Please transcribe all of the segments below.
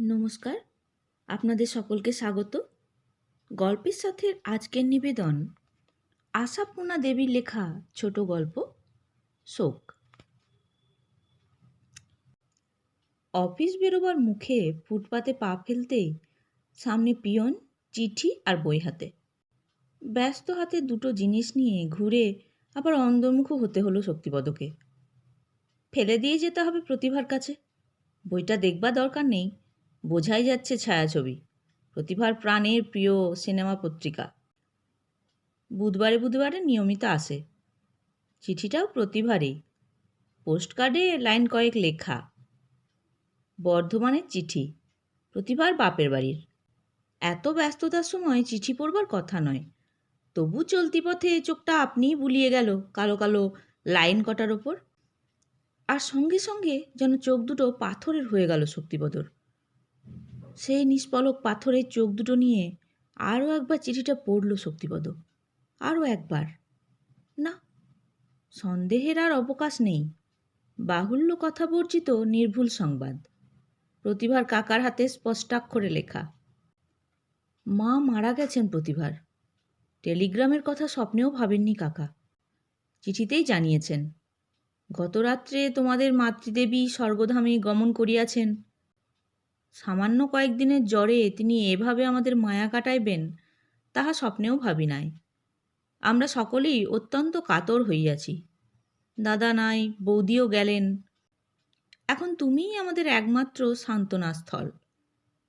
নমস্কার। আপনাদের সকলকে স্বাগত। গল্পের সাথে আজকের নিবেদন, আশাপূর্ণা দেবীর লেখা ছোট গল্প, শোক। অফিস বেরোবার মুখে ফুটপাতে পা ফেলতেই সামনে পিয়ন, চিঠি আর বই হাতে। ব্যস্ত হাতে দুটো জিনিস নিয়ে ঘুরে আবার অন্দর্মুখ হতে হলো শক্তিপদকে। ফেলে দিয়ে যেতে হবে প্রতিভার কাছে। বইটা দেখবার দরকার নেই। বোঝাই যাচ্ছে ছায়াছবি। প্রতিভার প্রাণের প্রিয় সিনেমা পত্রিকা। বুধবারে বুধবারে নিয়মিত আসে। চিঠিটাও প্রতিভারই। পোস্টকার্ডে লাইন কয়েক লেখা। বর্ধমানের চিঠি। প্রতিভার বাপের বাড়ির। এত ব্যস্ততার সময় চিঠি পড়বার কথা নয়। তবু চলতি পথে চোখটা আপনিই বুলিয়ে গেল কালো কালো লাইন কটার ওপর। আর সঙ্গে সঙ্গে যেন চোখ দুটো পাথরের হয়ে গেল শক্তিপদর। সেই নিষ্পলক পাথরের চোখ দুটো নিয়ে আরও একবার চিঠিটা পড়ল শক্তিপদ আরও একবার। না, সন্দেহের আর অবকাশ নেই। বাহুল্য কথা বর্জিত নির্ভুল সংবাদ। প্রতিভার কাকার হাতে স্পষ্টাক্ষরে লেখা। মা মারা গেছেন প্রতিভার। টেলিগ্রামের কথা স্বপ্নেও ভাবেননি কাকা। চিঠিতেই জানিয়েছেন গত রাত্রে তোমাদের মাতৃদেবী স্বর্গধামে গমন করিয়াছেন। সামান্য কয়েকদিনের জ্বরে তিনি এভাবে আমাদের মায়া কাটাইবেন, তাহা স্বপ্নেও ভাবি নাই। আমরা সকলেই অত্যন্ত কাতর হইয়াছি। দাদা নাই, বৌদিও গেলেন। এখন তুমিই আমাদের একমাত্র সান্ত্বনাস্থল।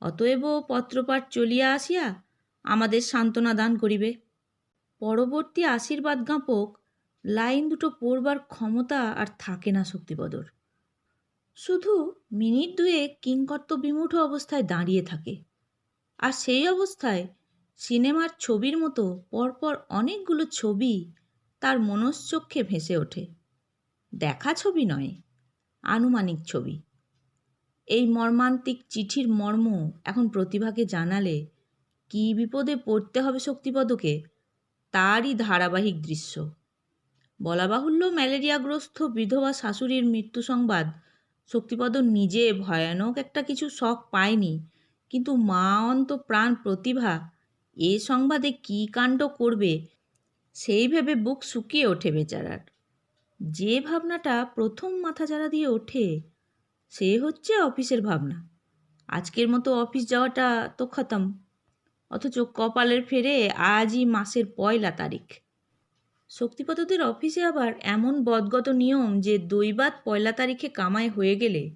অতএব পত্রপাঠ চলিয়া আসিয়া আমাদের সান্ত্বনা দান করিবে। পরবর্তী আশীর্বাদ জ্ঞাপক, লাইন দুটো পড়বার ক্ষমতা আর থাকে না শক্তিপদর। শুধু মিনিট দুয়ে কিংকর্ত বিমূঢ় অবস্থায় দাঁড়িয়ে থাকে। আর সেই অবস্থায় সিনেমার ছবির মতো পরপর অনেকগুলো ছবি তার মনশ্চক্ষে ভেসে ওঠে। দেখা ছবি নয়, আনুমানিক ছবি। এই মর্মান্তিক চিঠির মর্ম এখন প্রতিভাকে জানালে কী বিপদে পড়তে হবে শক্তিপদকে, তারই ধারাবাহিক দৃশ্য। বলা বাহুল্য ম্যালেরিয়াগ্রস্ত বিধবা শাশুড়ির মৃত্যু সংবাদ শক্তিপদ নিজে ভয়ানক একটা কিছু শখ পায়নি। কিন্তু মা অন্ত প্রাণ প্রতিভা, এ সংবাদে কী কাণ্ড করবে? সেই ভেবে বুক শুকিয়ে ওঠে বেচারার। যে ভাবনাটা প্রথম মাথা চারা দিয়ে ওঠে, সে হচ্ছে অফিসের ভাবনা। আজকের মতো অফিস যাওয়াটা তো খতম। অথচ কপালের ফেরে আজই মাসের পয়লা তারিখ। শক্তিপতদের অফিসে আবার এমন বদগত নিয়ম যে দৈবাত পয়লা তারিখে কামাই হয়ে গেলে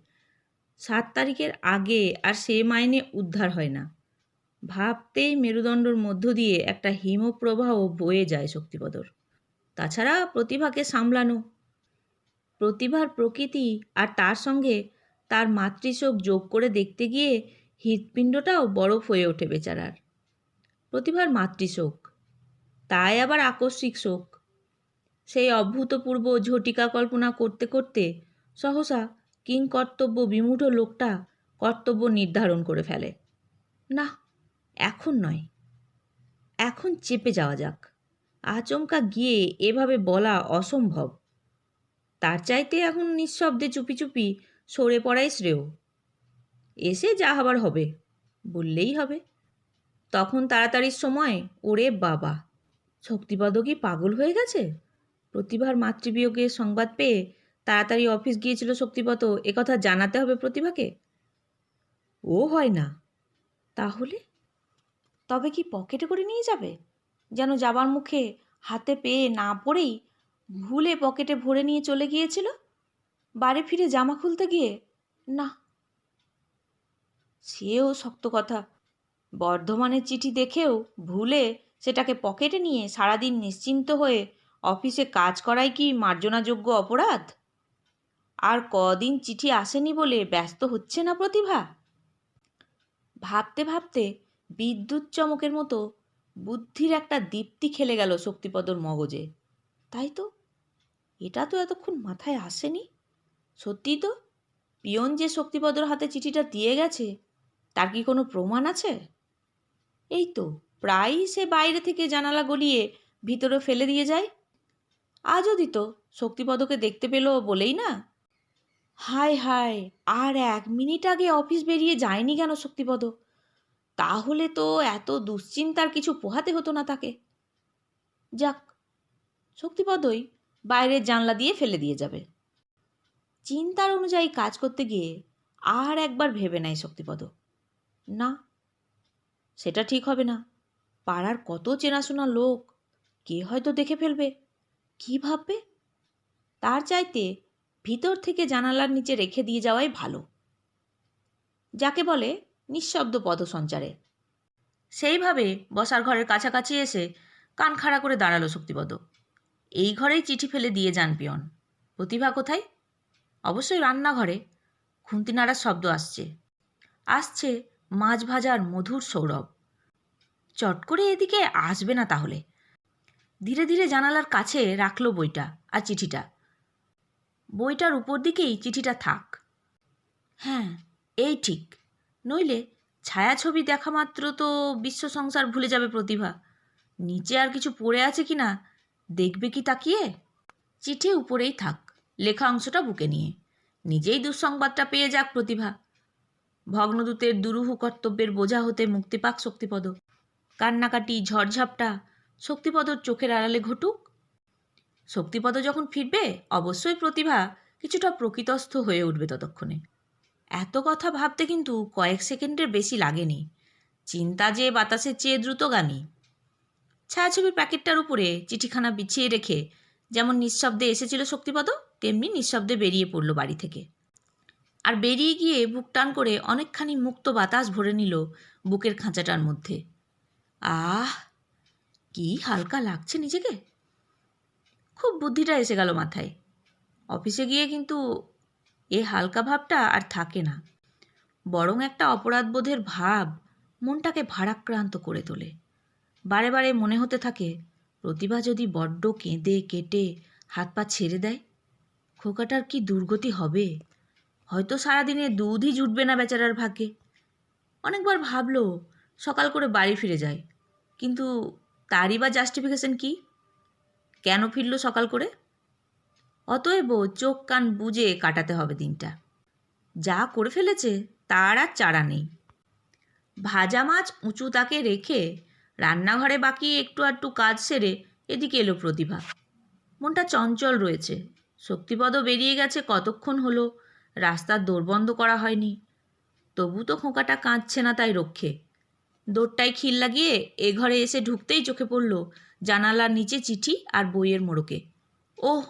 সাত তারিখের আগে আর সে মাইনে উদ্ধার হয় না। ভাবতেই মেরুদণ্ডর মধ্য দিয়ে একটা হিমপ্রবাহ বয়ে যায় শক্তিপদর তাছাড়া প্রতিভাকে সামলানো, প্রতিভার প্রকৃতি আর তার সঙ্গে তার মাতৃশোক যোগ করে দেখতে গিয়ে হৃৎপিণ্ডটাও বরফ হয়ে ওঠে বেচারার। প্রতিভার মাতৃশোক, তাই আবার আকস্মিক শোক। সেই অভূতপূর্ব ঝটিকা কল্পনা করতে করতে সহসা কিং কর্তব্য বিমূঢ় লোকটা কর্তব্য নির্ধারণ করে ফেলে। না, এখন নয়। এখন চেপে যাওয়া যাক। আচমকা গিয়ে এভাবে বলা অসম্ভব। তার চাইতে এখন নিঃশব্দে চুপি চুপি সরে পড়াই শ্রেয়। এসে যা হবার হবে, বললেই হবে। তখন তাড়াতাড়ির সময়, ওরে বাবা, শক্তিপদ কি পাগল হয়ে গেছে? প্রতিভার মাতৃবিয়োগের সংবাদ পেয়ে তাড়াতাড়ি অফিস গিয়েছিল শক্তিপত একথা জানাতে হবে প্রতিভাকে? ও হয় না। তাহলে? তবে কি পকেটে করে নিয়ে যাবে? যেন যাবার মুখে হাতে পেয়ে না পড়েই ভুলে পকেটে ভরে নিয়ে চলে গিয়েছিল? বাড়ি ফিরে জামা খুলতে গিয়ে? না। সেও শক্ত কথা। বর্ধমানের চিঠি দেখেও ভুলে সেটাকে পকেটে নিয়ে সারাদিন নিশ্চিন্ত হয়ে অফিসে কাজ করাই কি মার্জনাযোগ্য অপরাধ? আর কদিন চিঠি আসেনি বলে ব্যস্ত হচ্ছে না প্রতিভা? ভাবতে ভাবতে বিদ্যুৎ চমকের মতো বুদ্ধির একটা দীপ্তি খেলে গেল শক্তিপদর মগজে। তাই তো? এটা তো এতক্ষণ মাথায় আসেনি? সত্যি তো? পিয়ন যে শক্তিপদর হাতে চিঠিটা দিয়ে গেছে, তার কি কোনো প্রমাণ আছে? এই তো, প্রায়ই সে বাইরে থেকে জানালা গলিয়ে ভিতরে ফেলে দিয়ে যায়। আজও দিত। শক্তিপদকে দেখতে পেল বলেই না? হায় হায়, আর এক মিনিট আগে অফিস বেরিয়ে যায়নি কেন শক্তিপদ? তাহলে তো এত দুশ্চিন্তার কিছু পোহাতে হতো না তাকে। যাক, শক্তিপদই বাইরের জানলা দিয়ে ফেলে দিয়ে যাবে। চিন্তার অনুযায়ী কাজ করতে গিয়ে আর একবার ভেবে নেয় শক্তিপদ। না, সেটা ঠিক হবে না। পাড়ার কত চেনাশোনা লোক, কে হয়তো দেখে ফেলবে? কি ভাববে? তার চাইতে ভিতর থেকে জানালার নিচে রেখে দিয়ে যাওয়াই ভালো। যাকে বলে নিঃশব্দ পদসঞ্চারে। সেইভাবে বসার ঘরের কাছাকাছি এসে কান খাড়া করে দাঁড়াল শক্তিপদ। এই ঘরেই চিঠি ফেলে দিয়ে যান পিয়ন। প্রতিভা কোথায়? অবশ্যই রান্নাঘরে। খুন্তি নাড়ার শব্দ আসছে। আসছে মাছ ভাজার মধুর সৌরভ। চট করে এদিকে আসবে না তাহলে। ধীরে ধীরে জানালার কাছে রাখল বইটা আর চিঠিটা। বইটার উপর দিকেই চিঠিটা থাক। হ্যাঁ এই ঠিক। নইলে ছায়াছবি দেখা মাত্র তো বিশ্ব সংসার ভুলে যাবে প্রতিভা। নিচে আর কিছু পড়ে আছে কি না, দেখবে কি তাকিয়ে? চিঠি উপরেই থাক, লেখা অংশটা বুকে নিয়ে। নিজেই দুঃসংবাদটা পেয়ে যাক প্রতিভা। ভগ্নদূতের দুরূহ কর্তব্যের বোঝা হতে মুক্তি পাক শক্তিপদ। কান্নাকাটি, ঝড়ঝাপটা শক্তিপদর চোখের আড়ালে ঘটুক। শক্তিপদ যখন ফিরবে, অবশ্যই প্রতিভা কিছুটা প্রকৃতস্থ হয়ে উঠবে ততক্ষণে। এত কথা ভাবতে কিন্তু কয়েক সেকেন্ডের বেশি লাগেনি। চিন্তা যে বাতাসের চেয়ে দ্রুতগামী। ছায়াছবির প্যাকেটটার উপরে চিঠিখানা বিছিয়ে রেখে যেমন নিঃশব্দে এসেছিল শক্তিপদ, তেমনি নিঃশব্দে বেরিয়ে পড়ল বাড়ি থেকে। আর বেরিয়ে গিয়ে বুক টান করে অনেকখানি মুক্ত বাতাস ভরে নিল বুকের খাঁচাটার মধ্যে। আহ! কি হালকা লাগছে নিজেকে? খুব বুদ্ধিটা এসে গেল মাথায়। অফিসে গিয়ে কিন্তু এ হালকা ভাবটা আর থাকে না। বরং একটা অপরাধবোধের ভাব মনটাকে ভারাক্রান্ত করে তোলে। বারে বারে মনে হতে থাকে, প্রতিভা যদি বড্ড কেঁদে কেটে হাত পা ছেড়ে দেয়, খোকাটার কি দুর্গতি হবে? হয়তো সারাদিনে দুধই জুটবে না বেচারার ভাগ্যে। অনেকবার ভাবলো সকাল করে বাড়ি ফিরে যায়, কিন্তু তারই বা জাস্টিফিকেশন কি? কেন ফিরল সকাল করে? অতএব চোখ কান বুঝে কাটাতে হবে দিনটা। যা করে ফেলেছে, তার আর চারা নেই। ভাজা মাছ উঁচু তাকে রেখে রান্নাঘরে বাকি একটু আধটু কাজ সেরে এদিকে এলো প্রতিভা। মনটা চঞ্চল রয়েছে। শক্তিপদও বেরিয়ে গেছে কতক্ষণ হলো রাস্তার দোর বন্ধ করা হয়নি। তবু তো খোঁকাটা কাঁদছে না তাই রক্ষে। দোরটায় খিল লাগিয়ে এ ঘরে এসে ঢুকতেই চোখে পড়ল জানালার নিচে চিঠি আর বইয়ের মোড়কে। ওহ,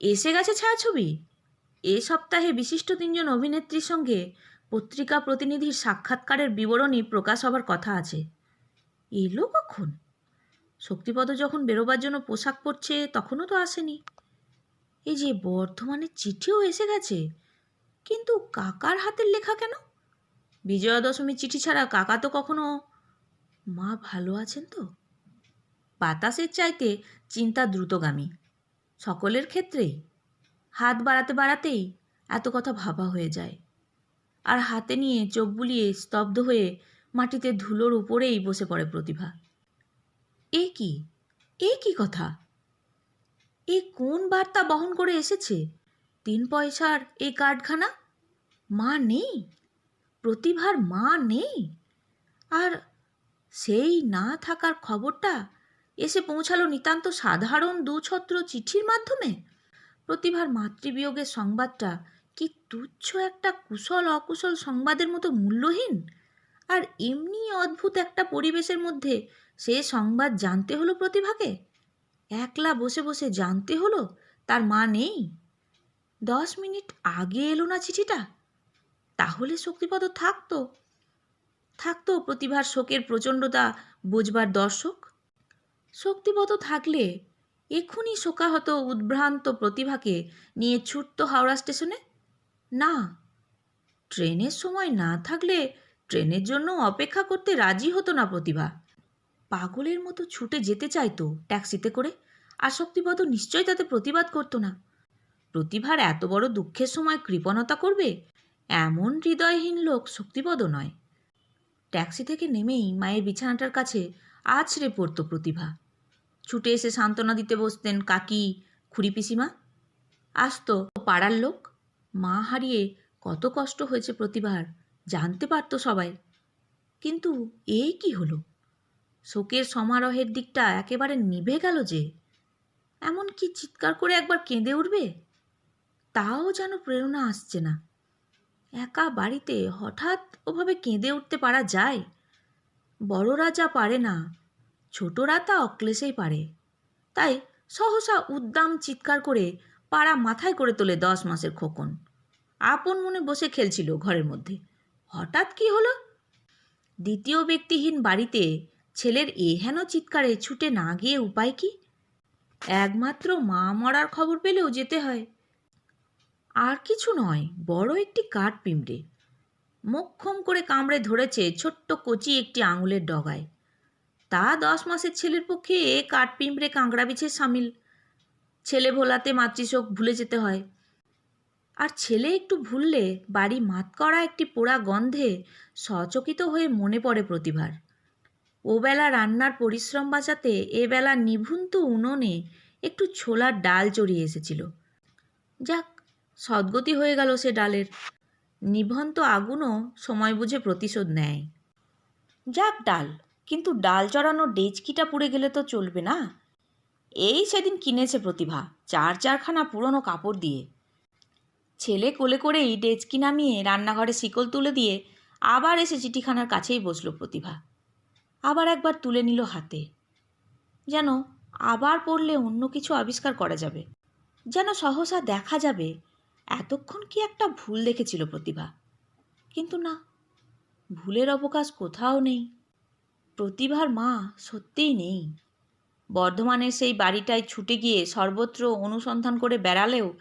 এসে গেছে ছায়াছবি? এ সপ্তাহে বিশিষ্ট তিনজন অভিনেত্রীর সঙ্গে পত্রিকা প্রতিনিধির সাক্ষাৎকারের বিবরণী প্রকাশ হবার কথা আছে। এলো কখন? শক্তিপদ যখন বেরোবার জন্য পোশাক পরছে তখনও তো আসেনি। এই যে বর্ধমানের চিঠিও এসে গেছে, কিন্তু কাকার হাতের লেখা কেন? বিজয়া দশমীর চিঠি ছাড়া কাকা তো কখনো মা ভালো আছেন তো? বাতাসের চাইতে চিন্তা দ্রুতগামী। সকলের ক্ষেত্রেই। হাত বাড়াতে বাড়াতেই এত কথা ভাবা হয়ে যায়। আর হাতে নিয়ে চোখ বুলিয়ে স্তব্ধ হয়ে মাটিতে ধুলোর উপরেই বসে পড়ে প্রতিভা। এ কি? এ কি কথা? এ কোন বার্তা বহন করে এসেছে? তিন পয়সার এই কার্ডখানা? মা নেই? প্রতিভার মা নেই? আর সেই না থাকার খবরটা এসে পৌঁছালো নিতান্ত সাধারণ দুছত্র চিঠির মাধ্যমে? প্রতিভার মাতৃবিয়োগের সংবাদটা কি তুচ্ছ একটা কুশল অকুশল সংবাদের মতো মূল্যহীন? আর এমনি অদ্ভুত একটা পরিবেশের মধ্যে সে সংবাদ জানতে হলো প্রতিভাকে? একলা বসে বসে জানতে হলো তার মা নেই? দশ মিনিট আগে এলো না চিঠিটা? তাহলে শক্তিপদ থাকতো। থাকতো প্রতিভার শোকের প্রচণ্ডতা বুঝবার দর্শক। শক্তিপদ থাকলে এক্ষুনি শোকাহত উদ্ভ্রান্ত প্রতিভাকে নিয়ে ছুটত হাওড়া স্টেশনে? না। ট্রেনের সময় না থাকলে ট্রেনের জন্য অপেক্ষা করতে রাজি হতো না প্রতিভা। পাগলের মতো ছুটে যেতে চাইতো ট্যাক্সিতে করে, আর শক্তিপদ নিশ্চয়ই তাতে প্রতিবাদ করতো না। প্রতিভার এত বড় দুঃখের সময় কৃপণতা করবে? এমন হৃদয়হীন লোক শক্তিপদ নয়। ট্যাক্সি থেকে নেমেই মায়ের বিছানাটার কাছে আছড়ে পড়তো প্রতিভা। ছুটে এসে সান্ত্বনা দিতে বসতেন, কাকি, খুড়ি পিসিমা? আসতো, পাড়ার লোক? মা হারিয়ে কত কষ্ট হয়েছে প্রতিভার, জানতে পারতো সবাই। কিন্তু এই কি হলো? শোকের সমারোহের দিকটা একেবারে নিভে গেল যে, এমন কি চিৎকার করে একবার কেঁদে উঠবে? তাও যেন প্রেরণা আসছে না। একা বাড়িতে হঠাৎ ওভাবে কেঁদে উঠতে পারা যায়? বড়রা যা পারে না, ছোটরা তা অক্লেশেই পারে। তাই সহসা উদ্দাম চিৎকার করে পাড়া মাথায় করে তোলে দশ মাসের খোকন। আপন মনে বসে খেলছিল ঘরের মধ্যে। হঠাৎ কি হলো? দ্বিতীয় ব্যক্তিহীন বাড়িতে ছেলের এহেন চিৎকারে ছুটে না গিয়ে উপায় কি? একমাত্র মা মরার খবর পেলেও যেতে হয়। আর কিছু নয়, বড় একটি কাঠ পিঁমড়ে মোক্ষম করে কামড়ে ধরেছে ছোট্ট কচি একটি আঙুলের ডগায়। তা দশ মাসের ছেলের পক্ষে এ কাঠ পিঁমড়ে কাঁকড়া বিছের সামিল। ছেলে ভোলাতে মাতৃশোক ভুলে যেতে হয়। আর ছেলে একটু ভুললে বাড়ি মাত করা একটি পোড়া গন্ধে সচকিত হয়ে মনে পড়ে প্রতিভার। ওবেলা রান্নার পরিশ্রম বাঁচাতে এবেলা নিভুন্ত উনুনে একটু ছোলার ডাল চড়িয়ে এসেছিল। যাক সদ্গতি হয়ে গেল সে ডালের। নিভন্ত আগুনও সময় বুঝে প্রতিশোধ নেয়। যাক ডাল, কিন্তু ডাল চড়ানো ডেচকিটা পুড়ে গেলে তো চলবে না? এই সেদিন কিনেছে প্রতিভা, চার চারখানা পুরনো কাপড় দিয়ে। ছেলে কোলে করেই ডেচকি নামিয়ে রান্নাঘরে শিকল তুলে দিয়ে আবার এসে চিঠিখানার কাছেই বসল প্রতিভা। আবার একবার তুলে নিল হাতে। যেন আবার পড়লে অন্য কিছু আবিষ্কার করা যাবে। যেন সহসা দেখা যাবে এতক্ষণ কি একটা ভুল দেখেছিল প্রতিভা? কিন্তু না, ভুলের অবকাশ কোথাও নেই। প্রতিভার মা সত্যিই নেই। বর্ধমানের সেই বাড়িটায় ছুটে গিয়ে সর্বত্র অনুসন্ধান করে বেড়ালেও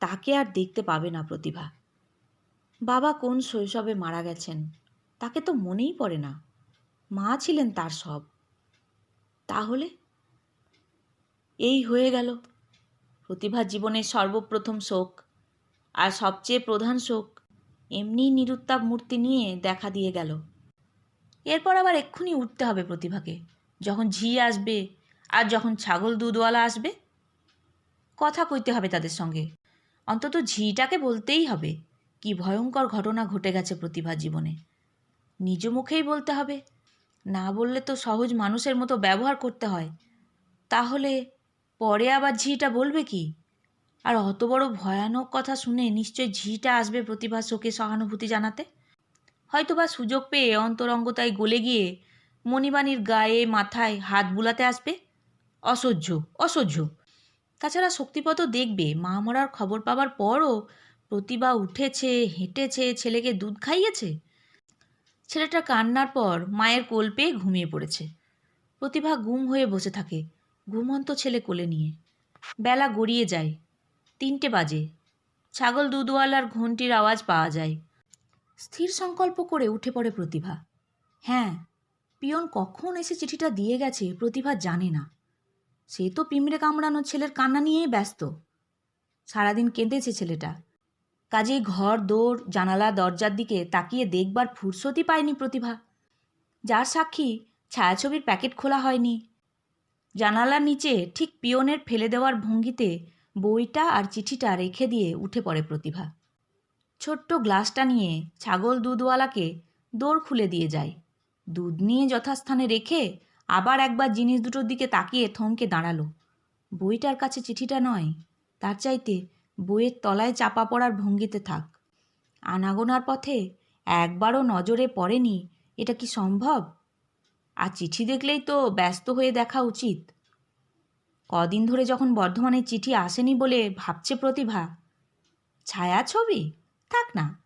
তাকে আর দেখতে পাবে না প্রতিভা। বাবা কোন শৈশবে মারা গেছেন, তাকে তো মনেই পড়ে না। মা ছিলেন তার সব। তাহলে? এই হয়ে গেল। প্রতিভার জীবনের সর্বপ্রথম শোক। আর সবচেয়ে প্রধান শোক, এমনি নিরুত্তাপ মূর্তি নিয়ে দেখা দিয়ে গেল। এরপর আবার এক্ষুনি উঠতে হবে প্রতিভাকে, যখন ঝি আসবে আর যখন ছাগল দুধওয়ালা আসবে। কথা কইতে হবে তাদের সঙ্গে। অন্তত ঝিটাকে বলতেই হবে, কি ভয়ঙ্কর ঘটনা ঘটে গেছে প্রতিভার জীবনে। নিজ মুখেই বলতে হবে, না বললে তো সহজ মানুষের মতো ব্যবহার করতে হয়। তাহলে পরে আবার ঝিটা বলবে কি? আর অত বড় ভয়ানক কথা শুনে নিশ্চয় ঝিটা আসবে প্রতিভা শোকে সহানুভূতি জানাতে? হয়তো বা সুযোগ পেয়ে অন্তরঙ্গতায় গলে গিয়ে মণিবাণীর গায়ে, মাথায় হাত বুলাতে আসবে? অসহ্য অসহ্য। তাছাড়া শক্তিপদ দেখবে, মা মরার খবর পাবার পরও প্রতিভা উঠেছে, হেঁটেছে, ছেলেকে দুধ খাইয়েছে? ছেলেটা কান্নার পর মায়ের কোল পেয়ে ঘুমিয়ে পড়েছে। প্রতিভা গুম হয়ে বসে থাকে, ঘুমন্ত ছেলে কোলে নিয়ে। বেলা গড়িয়ে যায় তিনটে বাজে। ছাগল দুধওয়ালার ঘন্টির আওয়াজ পাওয়া যায়। স্থির সংকল্প করে উঠে পড়ে প্রতিভা। হ্যাঁ পিয়ন কখন এসে চিঠিটা দিয়ে গেছে প্রতিভা জানে না। সে তো পিমড়ে কামড়ানো ছেলের কান্না নিয়েই ব্যস্ত। সারাদিন কেঁদেছে ছেলেটা। কাজেই ঘর দৌড় জানালা, দরজার দিকে তাকিয়ে দেখবার ফুরসতি পায়নি প্রতিভা। যার সাক্ষী ছায়াছবির প্যাকেট খোলা হয়নি। জানালার নিচে ঠিক পিয়নের ফেলে দেওয়ার ভঙ্গিতে বইটা আর চিঠিটা রেখে দিয়ে উঠে পড়ে প্রতিভা। ছোট্ট গ্লাসটা নিয়ে ছাগল দুধওয়ালাকে দৌড় খুলে দিয়ে যায়। দুধ নিয়ে যথাস্থানে রেখে আবার একবার জিনিস দুটোর দিকে তাকিয়ে থমকে দাঁড়াল। বইটার কাছে চিঠিটা নয়, তার চাইতে বইয়ের তলায় চাপা পড়ার ভঙ্গিতে থাক। আনাগোনার পথে একবারও নজরে পড়েনি, এটা কি সম্ভব? আর চিঠি দেখলেই তো ব্যস্ত হয়ে দেখা উচিত। কদিন ধরে যখন বর্ধমানের চিঠি আসেনি বলে ভাবছে প্রতিভা ছায়া ছবি থাক না,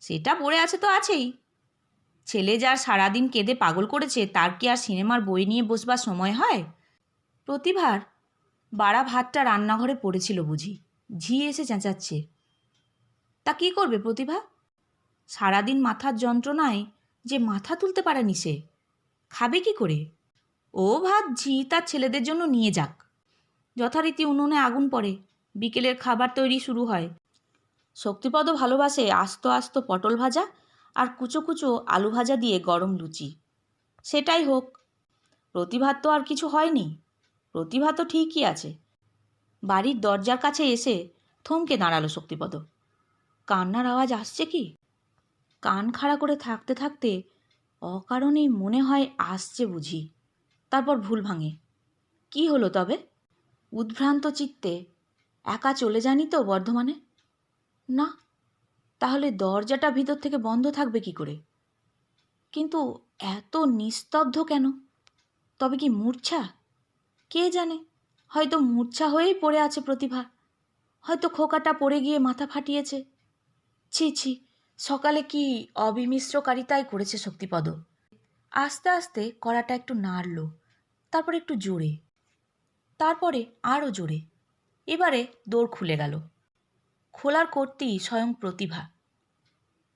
সেটা পড়ে আছে তো আছেই। ছেলে যার সারাদিন কেঁদে পাগল করেছে, তার কি আর সিনেমার বই নিয়ে বসবার সময় হয়? প্রতিভার বাড়া ভাতটা রান্নাঘরে পড়েছিল বুঝি, ঝি এসে চেঁচাচ্ছে। তা কি করবে প্রতিভা? সারাদিন মাথার যন্ত্রণায় যে মাথা তুলতে পারেনি সে, খাবে কি করে? ও ভাত ঝি তার ছেলেদের জন্য নিয়ে যাক। যথারীতি উনুনে আগুন পড়ে। বিকেলের খাবার তৈরি শুরু হয়। শক্তিপদ ভালোবাসে আস্ত আস্ত পটল ভাজা আর কুচো কুচো আলু ভাজা দিয়ে গরম লুচি। সেটাই হোক প্রতিভাত তো আর কিছু হয়নি। প্রতিভা তো ঠিকই আছে। বাড়ির দরজার কাছে এসে থমকে দাঁড়াল শক্তিপদ। কান্নার আওয়াজ আসছে কি? কান খাড়া করে থাকতে থাকতে অকারণেই মনে হয় আসছে বুঝি। তারপর ভুল ভাঙে। কি হলো তবে? উদ্ভ্রান্ত চিত্তে, একা চলে যানি তো বর্ধমানে? না, তাহলে দরজাটা ভিতর থেকে বন্ধ থাকবে কি করে? কিন্তু এত নিস্তব্ধ কেন? তবে কি মূর্ছা? কে জানে? হয়তো মূর্ছা হয়েই পড়ে আছে প্রতিভা। হয়তো খোকাটা পড়ে গিয়ে মাথা ফাটিয়েছে। ছি ছি, সকালে কি অবিমিশ্রকারিতাই করেছে শক্তিপদ? আস্তে আস্তে কড়াটা একটু নাড়ল, তারপর একটু জোরে। তারপরে আরও জোরে। এবারে দৌড় খুলে গেল। খোলার করতেই স্বয়ং প্রতিভা।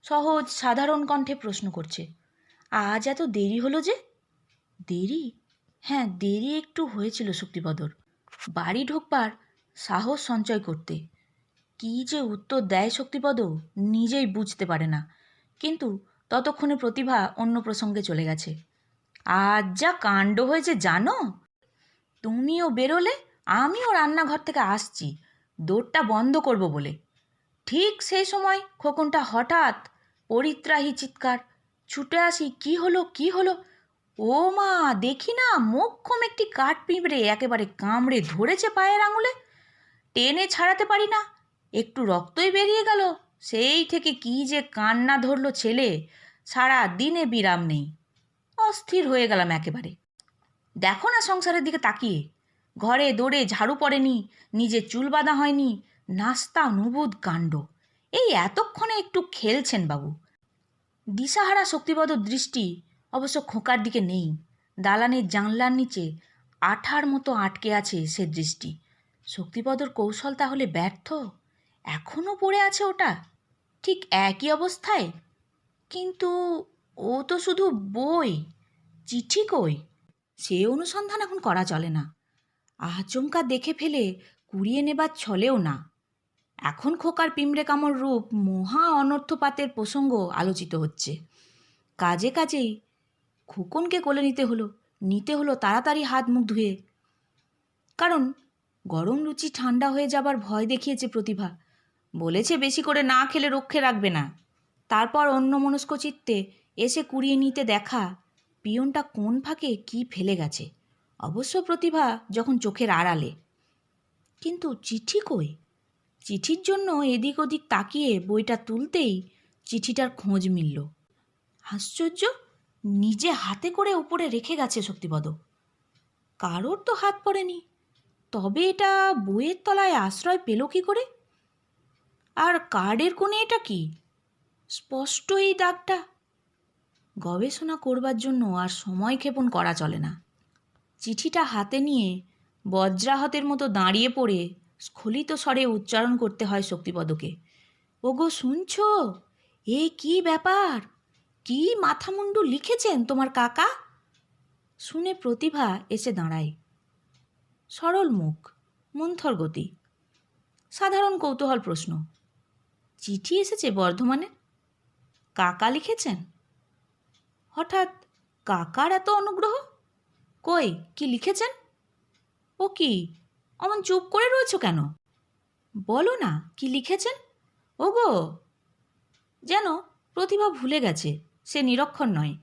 সহজ, সাধারণ কণ্ঠে প্রশ্ন করছে, আজ এত দেরি হলো যে? দেরি? হ্যাঁ দেরি একটু হয়েছিল শক্তিপদর। বাড়ি ঢোকবার সাহস সঞ্চয় করতে। কী যে উত্তর দেয় শক্তিপদ নিজেই বুঝতে পারে না। কিন্তু ততক্ষণে প্রতিভা অন্য প্রসঙ্গে চলে গেছে, আজ যা কাণ্ড হয়েছে জানো? তুমিও বেরোলে, আমিও রান্নাঘর থেকে আসছি। দৌড়টা বন্ধ করব বলে। ঠিক সেই সময় খোকনটা হঠাৎ পরিত্রাহী চিৎকার, ছুটে আসি, কি হলো কি হলো? ও মা, দেখি না মোক্ষম একটি কাঠ পিঁপড়ে একেবারে কামড়ে ধরেছে পায়ের আঙুলে। টেনে ছাড়াতে পারি না, একটু রক্তই বেরিয়ে গেল। সেই থেকে কি যে কান্না ধরলো ছেলে সারা দিনে বিরাম নেই। অস্থির হয়ে গেলাম একেবারে। দেখো না সংসারের দিকে তাকিয়ে। ঘরে দৌড়ে ঝাড়ু পড়েনি, নিজে চুল বাঁধা হয়নি, নাস্তা অনুবোধ কাণ্ড। এই এতক্ষণে একটু খেলছেন বাবু। দিশাহারা শক্তিবদ দৃষ্টি অবশ্য খোঁকার দিকে নেই। দালানের জানলার নিচে আঠার মতো আটকে আছে সে দৃষ্টি। শক্তিপদর কৌশল তাহলে ব্যর্থ? এখনও পড়ে আছে ওটা? ঠিক একই অবস্থায়? কিন্তু ও তো শুধু বই। চিঠি কই? সে অনুসন্ধান এখন করা চলে না। আচমকা দেখে ফেলে কুড়িয়ে নেবার ছলেও না। এখন খোকার পিমড়ে কামড় রূপ মহা অনর্থপাতের প্রসঙ্গ আলোচিত হচ্ছে। কাজে কাজেই খোকনকে কোলে নিতে হলো নিতে হলো তাড়াতাড়ি হাত মুখ ধুয়ে। কারণ গরম লুচি ঠান্ডা হয়ে যাবার ভয় দেখিয়েছে প্রতিভা। বলেছে বেশি করে না খেলে রক্ষে রাখবে না। তারপর অন্য মনস্ক চিত্তে এসে কুড়িয়ে নিতে দেখা পিয়নটা কোন ফাঁকে কি ফেলে গেছে? অবশ্য প্রতিভা যখন চোখের আড়ালে। কিন্তু চিঠি কই? চিঠির জন্য এদিক ওদিক তাকিয়ে বইটা তুলতেই চিঠিটার খোঁজ মিলল। আশ্চর্য, নিজে হাতে করে উপরে রেখে গেছে শক্তিপদ। কারোর তো হাত পড়েনি। তবে এটা বইয়ের তলায় আশ্রয় পেল কি করে? আর কার্ডের কোণে এটা কি? স্পষ্ট এই দাগটা গবেষণা করবার জন্য আর সময় ক্ষেপণ করা চলে না। চিঠিটা হাতে নিয়ে বজ্রাহতের মতো দাঁড়িয়ে পড়ে স্খলিত স্বরে উচ্চারণ করতে হয় শক্তিপদকে। ওগো, শুনছ? এ কি ব্যাপার? কি মাথামুন্ডু লিখেছেন তোমার কাকা? শুনে প্রতিভা এসে দাঁড়ায়। সরল মুখ, মন্থর গতি। সাধারণ কৌতূহল প্রশ্ন, চিঠি এসেছে বর্ধমানে? কাকা লিখেছেন? হঠাৎ কাকার এত অনুগ্রহ? কই, কি লিখেছেন? ও কি, অমন চুপ করে রয়েছো কেন? বলো না, কি লিখেছেন? ওগো, যেন প্রতিভা ভুলে গেছে, সে নিরক্ষর নয়।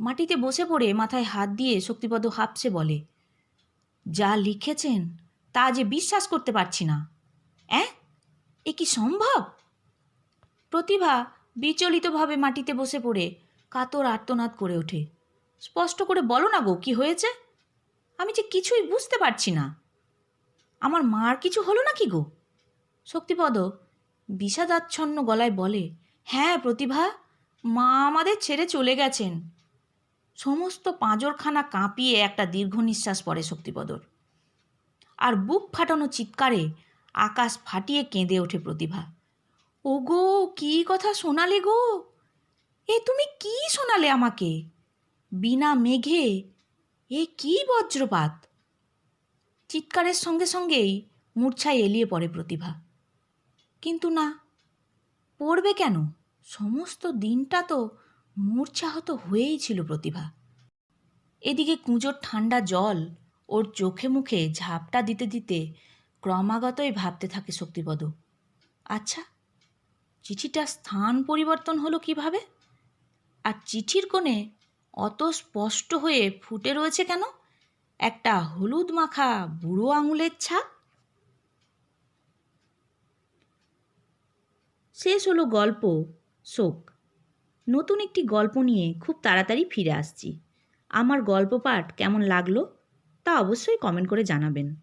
মাটিতে বসে পড়ে মাথায় হাত দিয়ে শক্তিপদ হাঁপসে বলে। যা লিখেছেন, তা যে বিশ্বাস করতে পারছি না। অ্যাঁ? এ কি সম্ভব? প্রতিভা বিচলিতভাবে মাটিতে বসে পড়ে কাতর আর্তনাদ করে ওঠে। স্পষ্ট করে বলো না গো, কি হয়েছে? আমি যে কিছুই বুঝতে পারছি না। আমার মার কিছু হলো না কি গো? শক্তিপদ বিষাদাচ্ছন্ন গলায় বলে হ্যাঁ প্রতিভা, মা আমাদের ছেড়ে চলে গেছেন। সমস্ত পাঁজরখানা কাঁপিয়ে একটা দীর্ঘ নিঃশ্বাস পড়ে শক্তিপদর। আর বুক ফাটানো চিৎকারে আকাশ ফাটিয়ে কেঁদে ওঠে প্রতিভা। ওগো, কি কথা শোনালে গো? এ তুমি কি শোনালে আমাকে? বিনা মেঘে? এ কি বজ্রপাত? চিৎকারের সঙ্গে সঙ্গেই মূর্ছায় এলিয়ে পড়ে প্রতিভা। কিন্তু না, পড়বে কেন? সমস্ত দিনটা তো মূর্ছাহত হয়েই ছিল প্রতিভা। এদিকে কুঁজোর ঠান্ডা জল ওর চোখে মুখে ঝাপটা দিতে দিতে ক্রমাগতই ভাবতে থাকে শক্তিপদ। আচ্ছা চিঠিটা স্থান পরিবর্তন হলো কীভাবে? আর চিঠির কোণে অত স্পষ্ট হয়ে ফুটে রয়েছে কেন? একটা হলুদ মাখা বুড়ো আঙুলের ছাপ? শেষ হলো গল্প, শোক। নতুন একটি গল্প নিয়ে খুব তাড়াতাড়ি ফিরে আসছি। আমার গল্প পাঠ কেমন লাগল তা অবশ্যই কমেন্ট করে জানাবেন।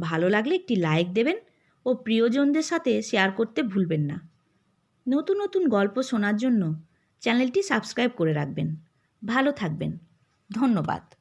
ভালো লাগলে একটি লাইক দেবেন ও প্রিয়জনদের সাথে শেয়ার করতে ভুলবেন না। নতুন নতুন গল্প শোনার জন্য চ্যানেলটি সাবস্ক্রাইব করে রাখবেন। ভালো থাকবেন। ধন্যবাদ।